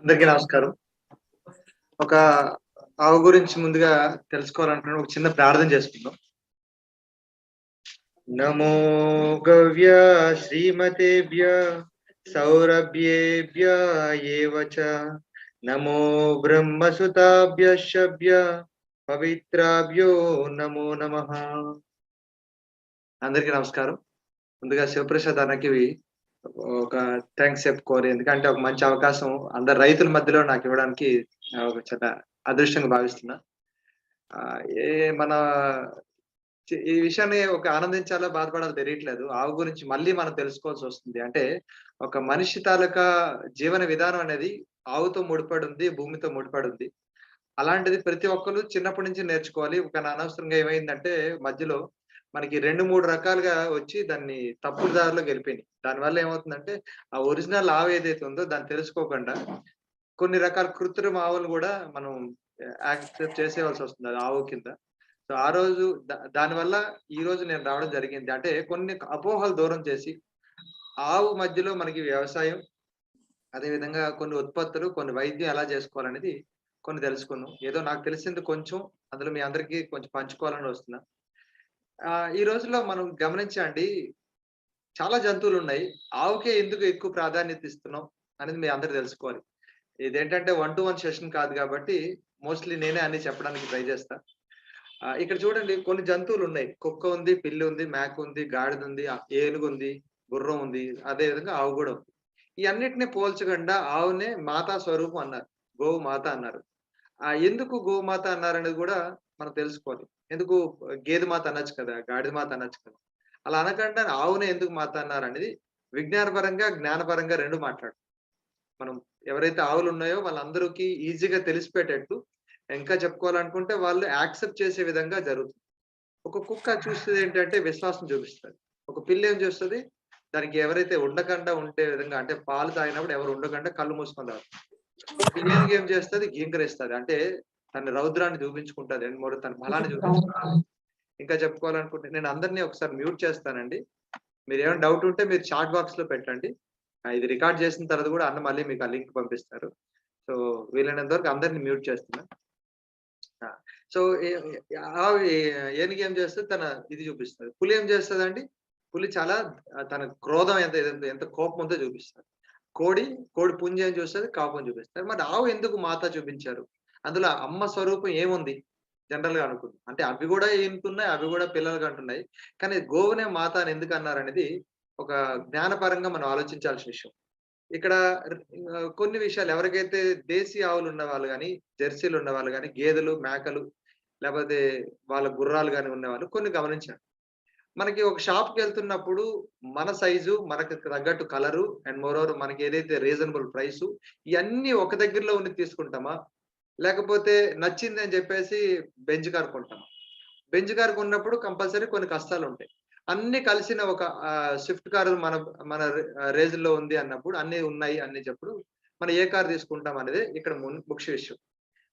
అందరికీ నమస్కారం. ఒక ఆవు గురించి ముందుగా తెలుసుకోవాలంటున్నా ఒక చిన్న ప్రార్థన చేసుకుందాం. నమో గవ్య శ్రీమతేభ్య సౌరభ్యేభ్య ఏవచ. నమో బ్రహ్మసుతాభ్య శభ్య పవిత్రాభ్యో నమో నమ. అందరికీ నమస్కారం. ముందుగా శివప్రసాద్ అన్నకి ఒక థ్యాంక్స్ చెప్పుకోవాలి ఎందుకంటే ఒక మంచి అవకాశం అందరు రైతుల మధ్యలో నాకు ఇవ్వడానికి ఒక చిన్న అదృష్టంగా భావిస్తున్నా. ఆ, ఏ మన ఈ విషయాన్ని ఒక ఆనందించాలో బాధపడాలో తెలియట్లేదు. ఆవు గురించి మళ్ళీ మనం తెలుసుకోవాల్సి వస్తుంది. అంటే ఒక మనిషి తాలూకా జీవన విధానం అనేది ఆవుతో ముడిపడి ఉంది భూమితో ముడిపడి ఉంది అలాంటిది ప్రతి ఒక్కరు చిన్నప్పటి నుంచి నేర్చుకోవాలి. ఒక అనవసరంగా ఏమైందంటే మధ్యలో మనకి రెండు మూడు రకాలుగా వచ్చి దాన్ని తప్పుడు దారిలో గెలిపినాయి దానివల్ల ఏమవుతుందంటే ఆ ఒరిజినల్ ఆవు ఏదైతే ఉందో దాన్ని తెలుసుకోకుండా కొన్ని రకాల కృత్రిమ ఆవులు కూడా మనం యాక్సెప్ట్ చేసేవాల్సి వస్తుంది అది ఆవు కింద. సో ఆ రోజు దా- దానివల్ల ఈ రోజు నేను రావడం జరిగింది. అంటే కొన్ని అపోహలు దూరం చేసి ఆవు మధ్యలో మనకి వ్యవసాయం అదే విధంగా కొన్ని ఉత్పత్తులు కొన్ని వైద్యం ఎలా చేసుకోవాలనేది కొన్ని తెలుసుకున్నాం. ఏదో నాకు తెలిసింది కొంచెం అందులో మీ అందరికీ కొంచెం పంచుకోవాలని వస్తున్నా. ఈ రోజుల్లో మనం గమనించండి చాలా జంతువులు ఉన్నాయి ఆవుకే ఎందుకు ఎక్కువ ప్రాధాన్యత ఇస్తున్నాం అనేది మీ అందరు తెలుసుకోవాలి. ఇదేంటంటే వన్ టు వన్ సెషన్ కాదు కాబట్టి మోస్ట్లీ నేనే అన్ని చెప్పడానికి ట్రై చేస్తా. ఇక్కడ చూడండి కొన్ని జంతువులు ఉన్నాయి కుక్క ఉంది పిల్లి ఉంది మేక ఉంది గాడిద ఉంది ఏనుగు ఉంది గుర్రం ఉంది అదే విధంగా ఆవు కూడా ఉంది. ఈ అన్నిటిని పోల్చకుండా ఆవునే మాతా స్వరూపం అన్నారు గోవు మాత అన్నారు. ఆ ఎందుకు గోమాత అన్నారు అనేది కూడా మనం తెలుసుకోవాలి. ఎందుకు గేదె మాత అనొచ్చు కదా గాడిద మాత అనొచ్చు కదా? అలా అనకుండా ఆవునే ఎందుకు మాత అన్నారు అనేది విజ్ఞానపరంగా జ్ఞానపరంగా రెండు మాట్లాడు. మనం ఎవరైతే ఆవులు ఉన్నాయో వాళ్ళందరికీ ఈజీగా తెలిసిపెట్టేట్టు ఇంకా చెప్పుకోవాలనుకుంటే వాళ్ళు యాక్సెప్ట్ చేసే విధంగా జరుగుతుంది. ఒక కుక్క చూస్తుంది ఏంటంటే విశ్వాసం చూపిస్తుంది. ఒక పిల్లి ఏం చూస్తుంది? దానికి ఎవరైతే ఉండకుండా ఉండే విధంగా అంటే పాలు తాగినప్పుడు ఎవరు ఉండకుండా కళ్ళు మూసుకొని తాగుతుంది. ఏనుగు ఏం చేస్తుంది? గీంకరిస్తుంది. అంటే తన రౌద్రాన్ని చూపించుకుంటది అండ్ మూడు తన బలాన్ని చూపించుకుంటుంది. ఇంకా చెప్పుకోవాలనుకుంటే నేను అందరినీ ఒకసారి మ్యూట్ చేస్తానండి. మీరు ఏమైనా డౌట్ ఉంటే మీరు చాట్ బాక్స్లో పెట్టండి ఇది రికార్డ్ చేసిన తర్వాత కూడా అన్న మళ్ళీ మీకు ఆ లింక్ పంపిస్తారు. సో వీలైనంత వరకు అందరినీ మ్యూట్ చేస్తున్నా. సో ఏనుగు ఏం చేస్తుంది? తన ఇది చూపిస్తుంది. పులి ఏం చేస్తుంది అండి పులి చాలా తన క్రోధం ఎంత ఎంత ఎంత కోపం ఉందో చూపిస్తుంది. కోడి కోడి పుంజ ఏం చూస్తుంది? కాపం చూపిస్తారు మరి ఆవు ఎందుకు మాత చూపించారు? అందులో అమ్మ స్వరూపం ఏముంది? జనరల్గా అనుకుంది అంటే అవి కూడా ఏంటున్నాయి అవి కూడా పిల్లలు అంటున్నాయి. కానీ గోవునే మాత అని ఎందుకు అన్నారు అనేది ఒక జ్ఞానపరంగా మనం ఆలోచించాల్సిన విషయం. ఇక్కడ కొన్ని విషయాలు ఎవరికైతే దేశీ ఆవులు ఉన్న వాళ్ళు కానీ జెర్సీలు ఉన్న వాళ్ళు కానీ గేదెలు మేకలు లేకపోతే వాళ్ళ గుర్రాలు కానీ ఉన్నవాళ్ళు కొన్ని గమనించారు. మనకి ఒక షాప్కి వెళ్తున్నప్పుడు మన సైజు మనకి తగ్గట్టు కలరు అండ్ మోరోవర్ మనకి ఏదైతే రీజనబుల్ ప్రైస్ ఇవన్నీ ఒక దగ్గరలో ఉండి తీసుకుంటామా? లేకపోతే నచ్చింది అని చెప్పేసి బెంచ్ కార్ కొంటామా బెంచ్ కార్ కొన్నప్పుడు కంపల్సరీ కొన్ని కష్టాలు ఉంటాయి. అన్ని కలిసిన ఒక స్విఫ్ట్ కార్ మన మన రేజ్లో ఉంది అన్నప్పుడు అన్ని ఉన్నాయి అన్ని చెప్పుడు మనం ఏ కార్ తీసుకుంటాం అనేది ఇక్కడ మున్- ముఖ్య విషయం.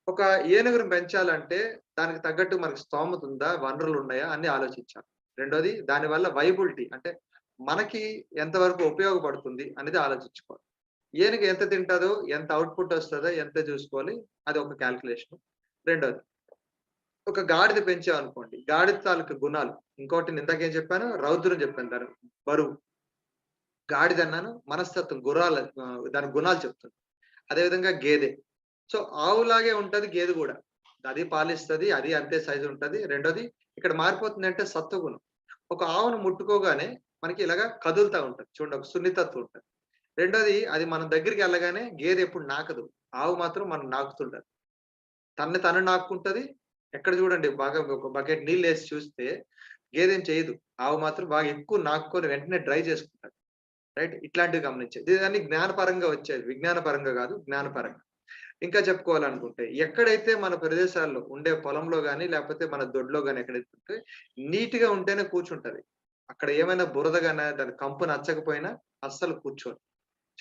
ఒక ఏనుగును పెంచాలంటే దానికి తగ్గట్టు మనకి స్తోమత ఉందా వనరులు ఉన్నాయా అన్ని ఆలోచించాలి. రెండోది దాని వల్ల వైబిలిటీ అంటే మనకి ఎంతవరకు ఉపయోగపడుతుంది అనేది ఆలోచించుకోవాలి. ఈయనకి ఎంత తింటుందో ఎంత అవుట్పుట్ వస్తుందో ఎంత చూసుకోవాలి అది ఒక క్యాల్కులేషన్ రెండోది ఒక గాడిద పెంచాం అనుకోండి గాడిద తాలూకు గుణాలు ఇంకోటి ఇందాకేం ఏం చెప్పాను రౌద్రం చెప్పాను దాని బరువు. గాడిద అన్నాను మనస్తత్వం గురాలు దాని గుణాలు చెప్తుంది. అదేవిధంగా గేదె. సో ఆవులాగే ఉంటది గేదె కూడా. అది పాలిస్తుంది అది అంతే సైజు ఉంటది. రెండోది ఇక్కడ మారిపోతుంది అంటే సత్వగుణం. ఒక ఆవును ముట్టుకోగానే మనకి ఇలాగా కదులుతా ఉంటది. చూడండి ఒక సున్నితత్వం ఉంటుంది. రెండోది అది మన దగ్గరికి వెళ్ళగానే గేదె ఎప్పుడు నాకదు. ఆవు మాత్రం మనం నాకుతుంటది తన్ని తను నాకుంటది ఎక్కడ చూడండి బాగా ఒక బకెట్ నీళ్ళు వేసి చూస్తే గేదెం చేయదు. ఆవు మాత్రం బాగా ఎక్కువ నాకుకొని వెంటనే డ్రై చేసుకుంటది రైట్? ఇట్లాంటివి గమనించేది ఇది జ్ఞానపరంగా వచ్చేది. విజ్ఞానపరంగా కాదు జ్ఞానపరంగా. ఇంకా చెప్పుకోవాలనుకుంటే ఎక్కడైతే మన ప్రదేశాల్లో ఉండే పొలంలో కానీ లేకపోతే మన దొడ్లో కానీ ఎక్కడైతే ఉంటే నీట్గా ఉంటేనే కూర్చుంటది. అక్కడ ఏమైనా బురద గానా దాని కంపు నచ్చకపోయినా అస్సలు కూర్చోరు.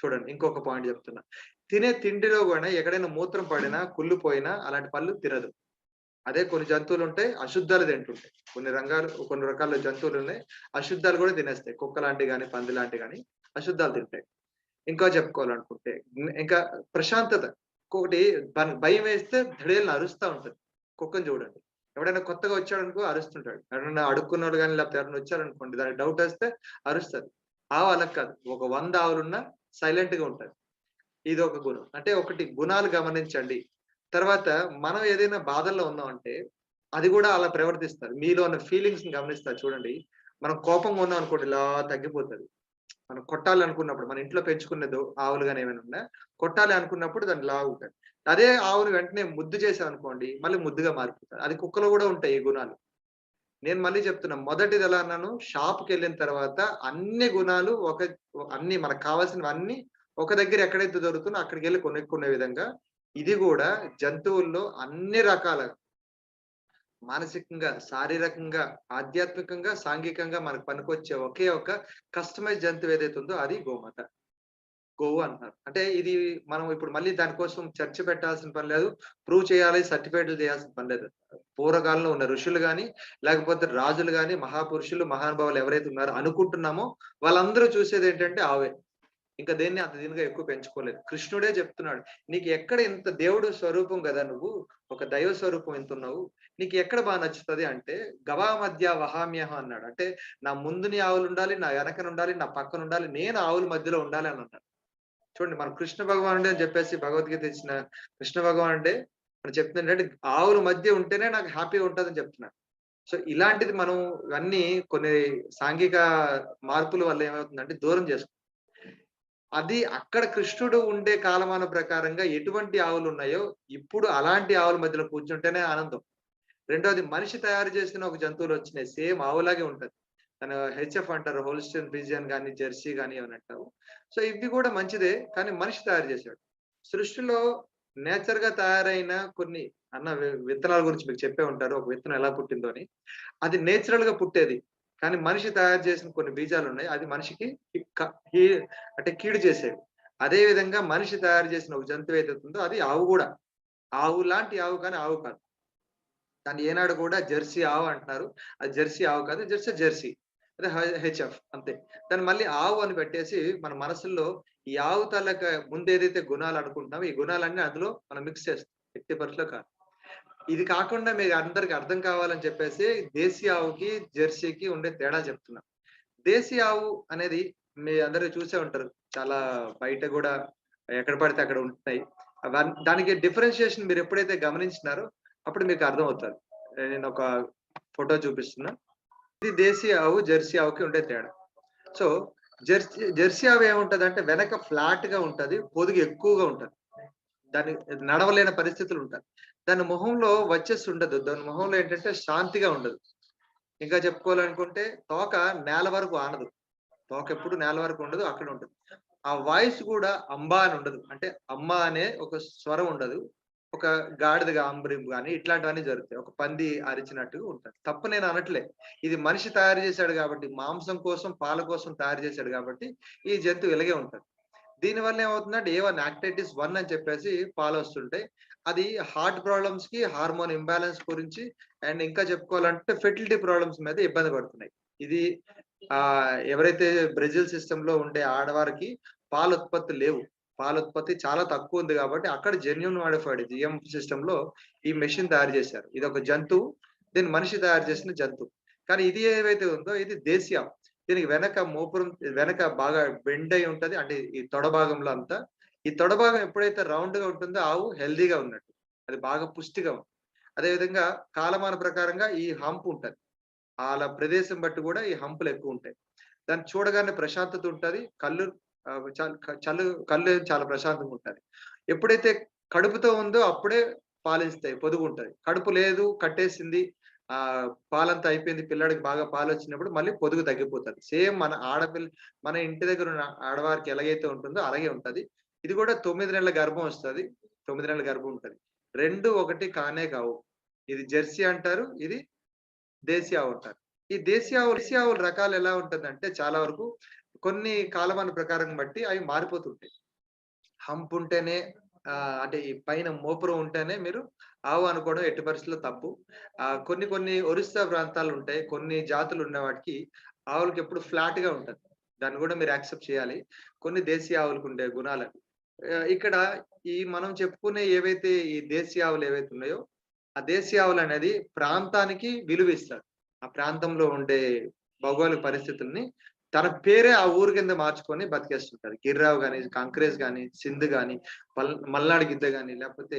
చూడండి ఇంకొక పాయింట్ చెప్తున్నా. తినే తిండిలో కూడా ఎక్కడైనా మూత్రం పడినా కుళ్ళు పోయినా అలాంటి పళ్ళు తినదు. అదే కొన్ని జంతువులు ఉంటాయి అశుద్ధాలు తింటుంటాయి. కొన్ని రంగాలు కొన్ని రకాల జంతువులు ఉన్నాయి అశుద్ధాలు కూడా తినేస్తాయి. కుక్క లాంటి కానీ పంది లాంటి కానీ అశుద్ధాలు తింటాయి. ఇంకా చెప్పుకోవాలనుకుంటే ఇంకా ప్రశాంతత. ఇంకొకటి బ- భయం వేస్తే ధడేలను అరుస్తా ఉంటది. కుక్కని చూడండి. ఎవడైనా కొత్తగా వచ్చాడనుకో అరుస్తుంటాడు. ఎవరైనా అడుక్కున్నాడు కానీ లేకపోతే ఎవరైనా వచ్చారనుకోండి దానికి డౌట్ వస్తే అరుస్తుంది ఆవు అలా కాదు ఒక వంద ఆవులున్నా సైలెంట్గా ఉంటది ఇది ఒక గుణం. అంటే ఒకటి గుణాలు గమనించండి. తర్వాత మనం ఏదైనా బాధల్లో ఉన్నామంటే అది కూడా అలా ప్రవర్తిస్తారు. మీలో ఉన్న ఫీలింగ్స్ని గమనిస్తారు. చూడండి మనం కోపంగా ఉన్నాం అనుకోండి ఇలా తగ్గిపోతుంది మనం కొట్టాలి అనుకున్నప్పుడు మన ఇంట్లో పెంచుకునేదో ఆవులు కానీ ఏమైనా ఉన్నా కొట్టాలి అనుకున్నప్పుడు దాన్ని లాగా ఉంటుంది అదే ఆవును వెంటనే ముద్దు చేసాం అనుకోండి మళ్ళీ ముద్దుగా మారిపోతుంది అది కుక్కలో కూడా ఉంటాయి ఈ గుణాలు. నేను మళ్ళీ చెప్తున్నా మొదటిది ఎలా అన్నాను? షాప్కి వెళ్ళిన తర్వాత అన్ని గుణాలు ఒక అన్ని మనకు కావాల్సినవన్నీ ఒక దగ్గర ఎక్కడైతే దొరుకుతుందో అక్కడికి వెళ్ళి కొనుక్కునే విధంగా ఇది కూడా జంతువుల్లో అన్ని రకాల మానసికంగా శారీరకంగా ఆధ్యాత్మికంగా సాంఘికంగా మనకు పనికొచ్చే ఒకే ఒక కస్టమైజ్ జంతువు ఏదైతే ఉందో అది గోమాత. గోవు అంటున్నారు. అంటే ఇది మనం ఇప్పుడు మళ్ళీ దానికోసం చర్చ పెట్టాల్సిన పని లేదు. ప్రూవ్ చేయాలి సర్టిఫికేట్లు చేయాల్సిన పని లేదు. పూర్వకాలంలో ఉన్న ఋషులు కానీ లేకపోతే రాజులు గాని మహాపురుషులు మహానుభావులు ఎవరైతే ఉన్నారో అనుకుంటున్నామో వాళ్ళందరూ చూసేది ఏంటంటే ఆవే. ఇంకా దేన్ని అంత దీనిగా ఎక్కువ పెంచుకోలేదు. కృష్ణుడే చెప్తున్నాడు నీకు ఎక్కడ ఇంత దేవుడు స్వరూపం కదా నువ్వు? ఒక దైవ స్వరూపం ఎంత ఉన్నావు. నీకు ఎక్కడ బాగా నచ్చుతుంది? అంటే గవా మధ్య వహామ్యహ అన్నాడు. అంటే నా ముందుని ఆవులు ఉండాలి నా వెనకన ఉండాలి నా పక్కన ఉండాలి నేను ఆవుల మధ్యలో ఉండాలి అని అన్నాడు. చూడండి మనం కృష్ణ భగవానుడే అని చెప్పేసి భగవద్గీత ఇచ్చిన కృష్ణ భగవానుడే మనం చెప్తున్నా అంటే ఆవుల మధ్య ఉంటేనే నాకు హ్యాపీగా ఉంటుందని చెప్తున్నాను సో ఇలాంటిది మనం ఇవన్నీ కొన్ని సాంఘిక మార్పుల వల్ల ఏమవుతుందంటే దూరం చేసుకుంటాం అది అక్కడ కృష్ణుడు ఉండే కాలమాన ప్రకారంగా ఎటువంటి ఆవులు ఉన్నాయో ఇప్పుడు అలాంటి ఆవుల మధ్యలో కూర్చుంటేనే ఆనందం. రెండవది మనిషి తయారు చేసిన ఒక జంతువులు వచ్చినాయి సేమ్ ఆవులాగే ఉంటది. తన హెచ్ఎఫ్ అంటారు హోల్స్టైన్ బిజియన్ కానీ జెర్సీ కానీ అని అంటారు. సో ఇవి కూడా మంచిదే కానీ మనిషి తయారు చేశాడు. సృష్టిలో నేచర్గా తయారైన కొన్ని అన్న వి- విత్తనాల గురించి మీకు చెప్పే ఉంటారు ఒక విత్తనం ఎలా పుట్టిందో అని. అది నేచురల్గా పుట్టేది కానీ మనిషి తయారు చేసిన కొన్ని బీజాలు ఉన్నాయి అది మనిషికి అంటే కీడు చేసేవి. అదే విధంగా మనిషి తయారు చేసిన ఒక జంతువు ఏదైతే ఉందో అది ఆవు కూడా. ఆవు లాంటి ఆవు కానీ ఆవు కాదు. దాన్ని ఏనాడు కూడా జెర్సీ ఆవు అంటున్నారు. అది జెర్సీ ఆవు కాదు జెర్సీ జెర్సీ. అదే హెచ్ఎఫ్ అంతే. దాన్ని మళ్ళీ ఆవు అని పెట్టేసి మన మనసుల్లో ఈ ఆవు తలక ముందు ఏదైతే గుణాలు అనుకుంటున్నామో ఈ గుణాలన్నీ అందులో మనం మిక్స్ చేస్తాం. ఎట్టి పరిస్థితిలో కాదు. ఇది కాకుండా మీకు అందరికి అర్థం కావాలని చెప్పేసి దేశీ ఆవుకి జెర్సీకి ఉండే తేడా చెప్తున్నా. దేశీ ఆవు అనేది మీ అందరూ చూసే ఉంటారు. చాలా బయట కూడా ఎక్కడ పడితే అక్కడ ఉంటున్నాయి. దానికి డిఫరెన్షియేషన్ మీరు ఎప్పుడైతే గమనించినారో అప్పుడు మీకు అర్థం అవుతుంది నేను ఒక ఫోటో చూపిస్తున్నా. ఇది దేశీ ఆవు జెర్సీ ఆవుకి ఉండే తేడా. సో జెర్సీ జెర్సీ ఆవు ఏముంటది అంటే వెనక ఫ్లాట్గా ఉంటది పొదుగు ఎక్కువగా ఉంటది. దాని నడవలేని పరిస్థితులు ఉంటాయి. దాని మొహంలో వచ్చేసి ఉండదు. దాని మొహంలో ఏంటంటే శాంతిగా ఉండదు. ఇంకా చెప్పుకోవాలనుకుంటే తోక నేల వరకు ఆనదు. తోక ఎప్పుడు నేల వరకు ఉండదు అక్కడ ఉంటుంది. ఆ వాయిస్ కూడా అంబా అని ఉండదు. అంటే అమ్మ అనే ఒక స్వరం ఉండదు. ఒక గాడిదగా అంబరింపు కానీ ఇట్లాంటివన్నీ జరుగుతాయి. ఒక పంది అరిచినట్టుగా ఉంటుంది తప్పు నేను అనట్లే. ఇది మనిషి తయారు చేశాడు కాబట్టి మాంసం కోసం పాల కోసం తయారు చేశాడు కాబట్టి ఈ జంతువు ఇలాగే ఉంటుంది. దీనివల్ల ఏమవుతుందంటే ఏ వన్ యాక్టివిటీస్ వన్ అని చెప్పేసి పాలు వస్తుంటాయి. అది హార్ట్ ప్రాబ్లమ్స్కి హార్మోన్ ఇంబ్యాలెన్స్ గురించి అండ్ ఇంకా చెప్పుకోవాలంటే ఫెర్టిలిటీ ప్రాబ్లమ్స్ మీద ఇబ్బంది పడుతున్నాయి. ఇది ఆ ఎవరైతే బ్రెజిల్ సిస్టమ్లో ఉండే ఆడవారికి పాల ఉత్పత్తి లేవు. పాల ఉత్పత్తి చాలా తక్కువ ఉంది కాబట్టి అక్కడ జెన్యున్ మాడిఫైడ్ జిఎం సిస్టమ్లో ఈ మెషిన్ తయారు చేశారు. ఇది ఒక జంతువు దీన్ని మనిషి తయారు చేసిన జంతువు కానీ ఇది ఏవైతే ఉందో ఇది దేశీయం. దీనికి వెనక మోపురం వెనక బాగా బెండ్ అయి ఉంటది. అంటే ఈ తొడ భాగంలో అంతా. ఈ తొడ భాగం ఎప్పుడైతే రౌండ్గా ఉంటుందో ఆవు హెల్దీగా ఉన్నట్టు. అది బాగా పుష్టిగా ఉంది అదే విధంగా కాలమాన ప్రకారంగా ఈ హంప్ ఉంటది. వాళ్ళ ప్రదేశం బట్టి కూడా ఈ హంపులు ఎక్కువ ఉంటాయి. దాన్ని చూడగానే ప్రశాంతత ఉంటది. కళ్ళు చల్లు కళ్ళు చాలా ప్రశాంతంగా ఉంటది ఎప్పుడైతే కడుపుతో ఉందో అప్పుడే పాలిస్తాయి పొదుగు ఉంటుంది కడుపు లేదు కట్టేసింది ఆ పాలంతా అయిపోయింది పిల్లడికి బాగా పాలు వచ్చినప్పుడు మళ్ళీ పొదుగు తగ్గిపోతుంది. సేమ్ మన ఆడపిల్ల మన ఇంటి దగ్గర ఉన్న ఆడవారికి ఎలాగైతే ఉంటుందో అలాగే ఉంటది. ఇది కూడా తొమ్మిది నెలల గర్భం వస్తుంది. తొమ్మిది నెలల గర్భం ఉంటుంది. రెండు ఒకటి కానే కావు. ఇది జెర్సీ అంటారు ఇది దేశీ ఆవు అంటారు. ఈ దేశీ ఆవు దేశీ ఆవుల రకాలు ఎలా ఉంటుందంటే చాలా వరకు కొన్ని కాలమాన ప్రకారం బట్టి అవి మారిపోతుంటాయి. హంప్ ఉంటేనే అంటే ఈ పైన మోపురం ఉంటేనే మీరు ఆవు అనుకోవడం ఎట్టి పరిస్థితుల్లో తప్పు. కొన్ని కొన్ని ఒరిస్సా ప్రాంతాలు ఉంటాయి కొన్ని జాతులు ఉన్న వాటికి ఆవులకి ఎప్పుడు ఫ్లాట్గా ఉంటది. దాన్ని కూడా మీరు యాక్సెప్ట్ చేయాలి. కొన్ని దేశీయ ఆవులకు ఉండే గుణాలు ఇక్కడ ఈ మనం చెప్పుకునే ఏవైతే ఈ దేశీయ ఆవులు ఏవైతే ఉన్నాయో ఆ దేశీయ ఆవులు అనేది ప్రాంతానికి విలువ ఇస్తారు ఆ ప్రాంతంలో ఉండే భౌగోళిక పరిస్థితుల్ని తన పేరే ఆ ఊరు కింద మార్చుకొని బతికేస్తుంటారు. గిర్రావు కానీ కంక్రేజ్ కానీ సింధు కానీ పల్ మల్నాడు గిద్ద కానీ లేకపోతే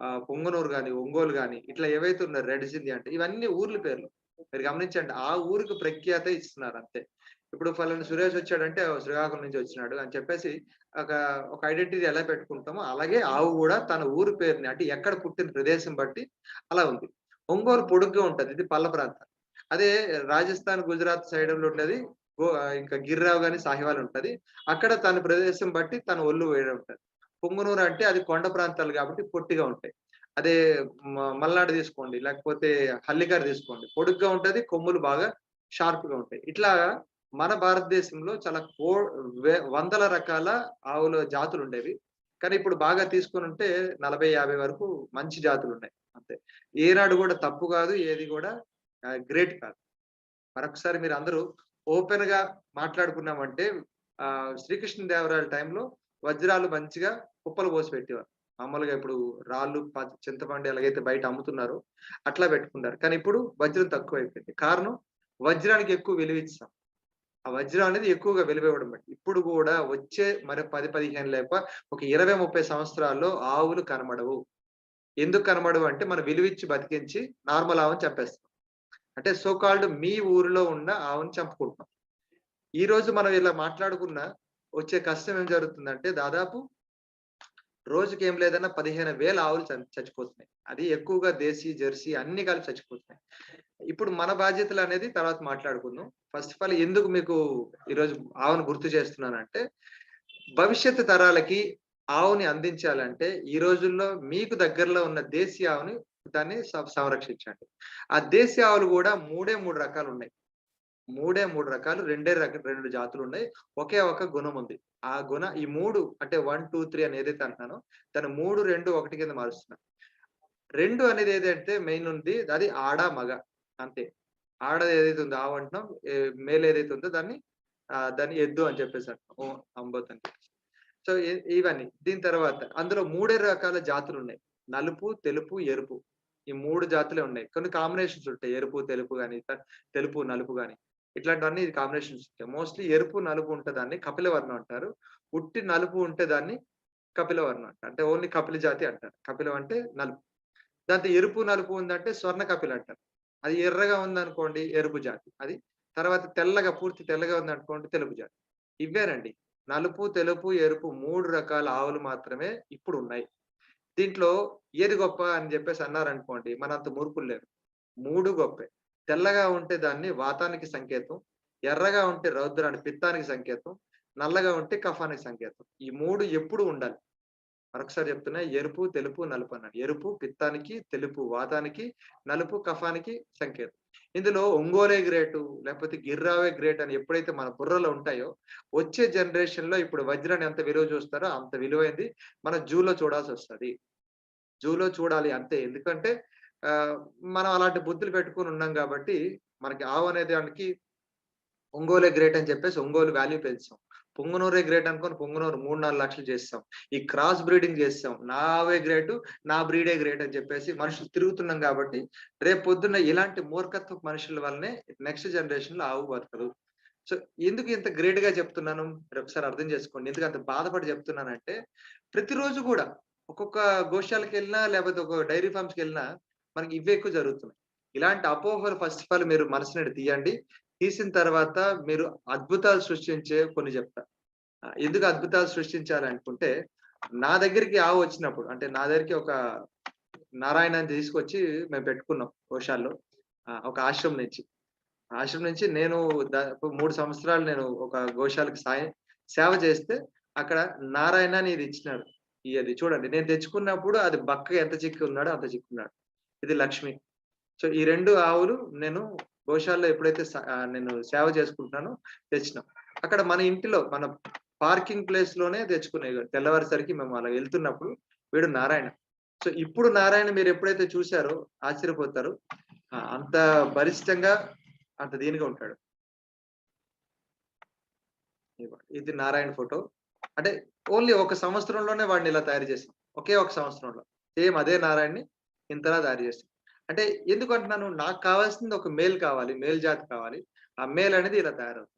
ఆ పొంగనూరు కానీ ఒంగోలు కానీ ఇట్లా ఏవైతే ఉన్నారు రెడ్ సింధి అంటే ఇవన్నీ ఊర్ల పేర్లు. మీరు గమనించండి ఆ ఊరికి ప్రఖ్యాత ఇస్తున్నారు అంతే. ఇప్పుడు ఫలానా సురేష్ వచ్చాడంటే శ్రీకాకుళం నుంచి వచ్చినాడు అని చెప్పేసి ఒక ఒక ఐడెంటిటీ ఎలా పెట్టుకుంటామో అలాగే ఆవు కూడా తన ఊరి పేరుని అంటే ఎక్కడ పుట్టిన ప్రదేశం బట్టి అలా ఉంది. ఒంగోలు పొడుగ్గా ఉంటది ఇది పల్ల ప్రాంతం. అదే రాజస్థాన్ గుజరాత్ సైడ్లో ఉండేది ఇంకా గిర్రావు గాని సాహివాల్ ఉంటది. అక్కడ తన ప్రదేశం బట్టి తన ఒళ్ళు వేరే ఉంటది. పొంగునూరు అంటే అది కొండ ప్రాంతాలు కాబట్టి పొట్టిగా ఉంటాయి. అదే మ- మల్నాడు తీసుకోండి లేకపోతే హల్లిగారు తీసుకోండి. పొడుగ్గా ఉంటది కొమ్ములు బాగా షార్ప్గా ఉంటాయి. ఇట్లా మన భారతదేశంలో చాలా కో వే- వందల రకాల ఆవుల జాతులు ఉండేవి. కానీ ఇప్పుడు బాగా తీసుకుని ఉంటే నలభై యాభై వరకు మంచి జాతులు ఉన్నాయి. అంతే. ఏనాడు కూడా తప్పు కాదు ఏది కూడా గ్రేట్ కాదు. మరొకసారి మీరు అందరూ ఓపెన్గా మాట్లాడుకున్నామంటే ఆ శ్రీకృష్ణదేవరాయల టైంలో వజ్రాలు మంచిగా కుప్పలు పోసి పెట్టేవారు. మామూలుగా ఇప్పుడు రాళ్ళు చింతపండు ఎలాగైతే బయట అమ్ముతున్నారో అట్లా పెట్టుకున్నారు. కానీ ఇప్పుడు వజ్రం తక్కువ అయిపోయింది కారణం వజ్రానికి ఎక్కువ విలువ ఇస్తాం ఆ వజ్రం అనేది ఎక్కువగా విలువ ఇవ్వడం బట్టి. ఇప్పుడు కూడా వచ్చే మరి పది పదిహేను లేక ఒక ఇరవై ముప్పై సంవత్సరాల్లో ఆవులు కనబడవు. ఎందుకు కనబడవు అంటే మనం విలువిచ్చి బతికించి నార్మల్ ఆవుని చెప్పేస్తాం అంటే సో కాల్డ్ మీ ఊరిలో ఉన్న ఆవుని చంపుకుంటున్నాం. ఈ రోజు మనం ఇలా మాట్లాడుకున్న వచ్చే కష్టం ఏం జరుగుతుందంటే దాదాపు రోజుకి ఏం లేదన్నా పదిహేను వేల ఆవులు చచ్చిపోతున్నాయి. అది ఎక్కువగా దేశీ జెర్సీ అన్ని కలిపి చచ్చిపోతున్నాయి. ఇప్పుడు మన బాధ్యతలు అనేది తర్వాత మాట్లాడుకుందాం. ఫస్ట్ ఆఫ్ ఆల్ ఎందుకు మీకు ఈరోజు ఆవును గుర్తు చేస్తున్నానంటే భవిష్యత్తు తరాలకి ఆవుని అందించాలంటే ఈ రోజుల్లో మీకు దగ్గరలో ఉన్న దేశీ ఆవుని దాన్ని సంరక్షించండి. ఆ దేశీ ఆవులు కూడా మూడే మూడు రకాలు ఉన్నాయి మూడే మూడు రకాలు రెండే రక రెండు జాతులు ఉన్నాయి ఒకే ఒక గుణం ఉంది. ఆ గుణ ఈ మూడు అంటే వన్ టూ త్రీ అని ఏదైతే అంటున్నానో దాని మూడు రెండు ఒకటి కింద మారుస్తున్నా. రెండు అనేది ఏదైతే మెయిన్ ఉంది అది ఆడ మగ. అంతే. ఆడ ఏదైతే ఉందో ఆవు అంటున్నాం ఏ- మేల్ ఏదైతే ఉందో దాన్ని దాన్ని ఎద్దు అని చెప్పేసి అంటున్నాం. ఓ అంబోత్ అని సో ఇవన్నీ. దీని తర్వాత అందులో మూడే రకాల జాతులు ఉన్నాయి నలుపు తెలుపు ఎరుపు. ఈ మూడు జాతులే ఉన్నాయి. కొన్ని కాంబినేషన్స్ ఉంటాయి. ఎరుపు తెలుపు కానీ తెలుపు నలుపు కానీ ఇట్లాంటివన్నీ కాంబినేషన్స్ ఉంటాయి. మోస్ట్లీ ఎరుపు నలుపు ఉంటే దాన్ని కపిలవర్ణం అంటారు. ఉట్టి నలుపు ఉంటే దాన్ని కపిలవర్ణం అంటారు. అంటే ఓన్లీ కపిల జాతి అంటారు. కపిలం అంటే నలుపు. దాంతో ఎరుపు నలుపు ఉందంటే స్వర్ణ కపిల అంటారు. అది ఎర్రగా ఉందనుకోండి ఎరుపు జాతి. అది తర్వాత తెల్లగా పూర్తి తెల్లగా ఉందనుకోండి తెలుపు జాతి. ఇవేనండి. నలుపు తెలుపు ఎరుపు మూడు రకాల ఆవులు మాత్రమే ఇప్పుడు ఉన్నాయి దీంట్లో ఏది గొప్ప అని చెప్పేసి అన్నారనుకోండి మనంత మురుకులు లేరు. మూడు గొప్పే. తెల్లగా ఉంటే దాన్ని వాతానికి సంకేతం ఎర్రగా ఉంటే రౌద్రానికి పిత్తానికి సంకేతం నల్లగా ఉంటే కఫానికి సంకేతం. ఈ మూడు ఎప్పుడు ఉండాలి. మరొకసారి చెప్తున్నా ఎరుపు తెలుపు నలుపు అన్నాడు. ఎరుపు పిత్తానికి తెలుపు వాతానికి నలుపు కఫానికి సంకేతం. ఇందులో ఒంగోలే గ్రేటు లేకపోతే గిర్రావే గ్రేట్ అని ఎప్పుడైతే మన బుర్రలో ఉంటాయో వచ్చే జనరేషన్లో ఇప్పుడు వజ్రాన్ని ఎంత విలువ చూస్తారో అంత విలువైంది మనం జూలో చూడాల్సి వస్తుంది. జూలో చూడాలి అంతే. ఎందుకంటే ఆ మనం అలాంటి బుద్ధులు పెట్టుకుని ఉన్నాం కాబట్టి మనకి ఆవు అనే దానికి ఒంగోలే గ్రేట్ అని చెప్పేసి ఒంగోలు వాల్యూ పెంచాం పొంగునూరే గ్రేట్ అనుకొని పొంగునూరు మూడు నాలుగు లక్షలు చేస్తాం. ఈ క్రాస్ బ్రీడింగ్ చేస్తాం. నావే గ్రేట్ నా బ్రీడే గ్రేట్ అని చెప్పేసి మనుషులు తిరుగుతున్నాం కాబట్టి రేపు పొద్దున్న ఇలాంటి మూర్ఖత్వ మనుషుల వల్లనే నెక్స్ట్ జనరేషన్లో ఆవు బతకదు. సో ఎందుకు ఇంత గ్రేట్గా చెప్తున్నాను ఒకసారి అర్థం చేసుకోండి. ఎందుకు అంత బాధపడి చెప్తున్నానంటే ప్రతిరోజు కూడా ఒక్కొక్క గోశాలకు వెళ్ళినా లేకపోతే ఒక డైరీ ఫార్మ్స్కి వెళ్ళినా మనకి ఇవే ఎక్కువ జరుగుతున్నాయి. ఇలాంటి అపోహలు ఫస్ట్ ఆఫ్ ఆల్ మీరు మనసుని తీయండి. తీసిన తర్వాత మీరు అద్భుతాలు సృష్టించే కొన్ని చెప్తా. ఎందుకు అద్భుతాలు సృష్టించాలనుకుంటే నా దగ్గరికి ఆవు వచ్చినప్పుడు అంటే నా దగ్గరికి ఒక నారాయణ తీసుకొచ్చి మేము పెట్టుకున్నాం గోశాల్లో ఒక ఆశ్రమం నుంచి. ఆశ్రమం నుంచి నేను మూడు సంవత్సరాలు నేను ఒక గోశాలకు సాయం సేవ చేస్తే అక్కడ నారాయణ అని ఇది ఇచ్చినాడు. ఇది అది చూడండి నేను తెచ్చుకున్నప్పుడు అది బక్క ఎంత చిక్కి ఉన్నాడో అంత చిక్కున్నాడు ఇది లక్ష్మి. సో ఈ రెండు ఆవులు నేను గోశాలలో ఎప్పుడైతే నేను సేవ చేసుకుంటున్నానో తెచ్చినాం. అక్కడ మన ఇంటిలో మన పార్కింగ్ ప్లేస్లోనే తెచ్చుకునే తెల్లవారిసరికి మేము అలా వెళ్తున్నప్పుడు వీడు నారాయణ. సో ఇప్పుడు నారాయణ మీరు ఎప్పుడైతే చూశారో ఆశ్చర్యపోతారు. అంత బలిష్టంగా అంత దీనిగా ఉంటాడు. ఇది నారాయణ ఫోటో. అంటే ఓన్లీ ఒక సంవత్సరంలోనే వాడిని ఇలా తయారు చేసాం ఒకే ఒక సంవత్సరంలో. సేమ్ అదే నారాయణని ఇంతలా తయారు చేసాం అంటే ఎందుకు అంటున్నాను? నాకు కావాల్సింది ఒక మేల్ కావాలి మేల్ జాతి కావాలి. ఆ మేల్ అనేది ఇలా తయారవుతుంది.